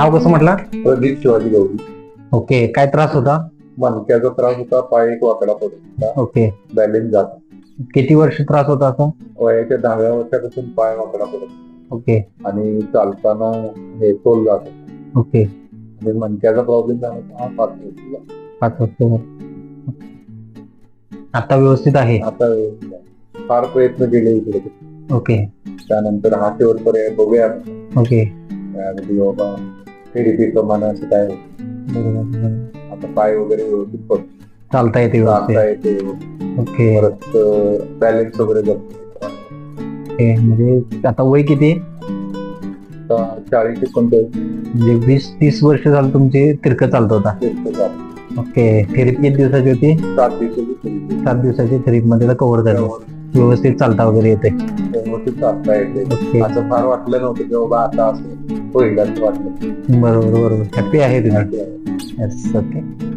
नाव कसं म्हटलं? प्रदीप शिवाजी गौरी. ओके काय त्रास होता? मणक्याचा त्रास होता पाय एक वाकडा पडत होता. ओके. बॅलेन्स जात किती वर्ष त्रास होता असा? वयाच्या दहाव्या वर्षापासून पाय वाकडा पडत होता. ओके. आणि चालताना हे तोल जात होतं. ओके. आणि मणक्याचा प्रॉब्लेम झाला होता हा पाच. पाच वर्ष आता व्यवस्थित आहे? आता फार प्रयत्न केले इकडे ओके. त्यानंतर हा शेवट पर्याय बघूया. ओके. त्यामध्ये बाबा थेरपी प्रमाणे असं काय. बरोबर आता पाय वगैरे व्यवस्थित पडतो. चालता येते व्यवस्थित. येते. ओके. परत बॅलेन्स वगैरे ओके म्हणजे आता वय किती? आता चाळीस एकोणचाळीस म्हणजे वीस तीस वर्ष झालं तुमचे तिरकं चालत होता. दिवस झाले. ओके थेरपी किती दिवसाची होती? सात दिवसाची. सात दिवसाची थेरपी मध्ये कव्हर झालं व्यवस्थित चालता वगैरे येते. व्यवस्थित चालता येते. ओके. असं फार वाटलं नव्हतं की बाबा आता असं होईल असं वाटलं. बरोबर बरोबर. हॅपी आहे तुम्ही ओके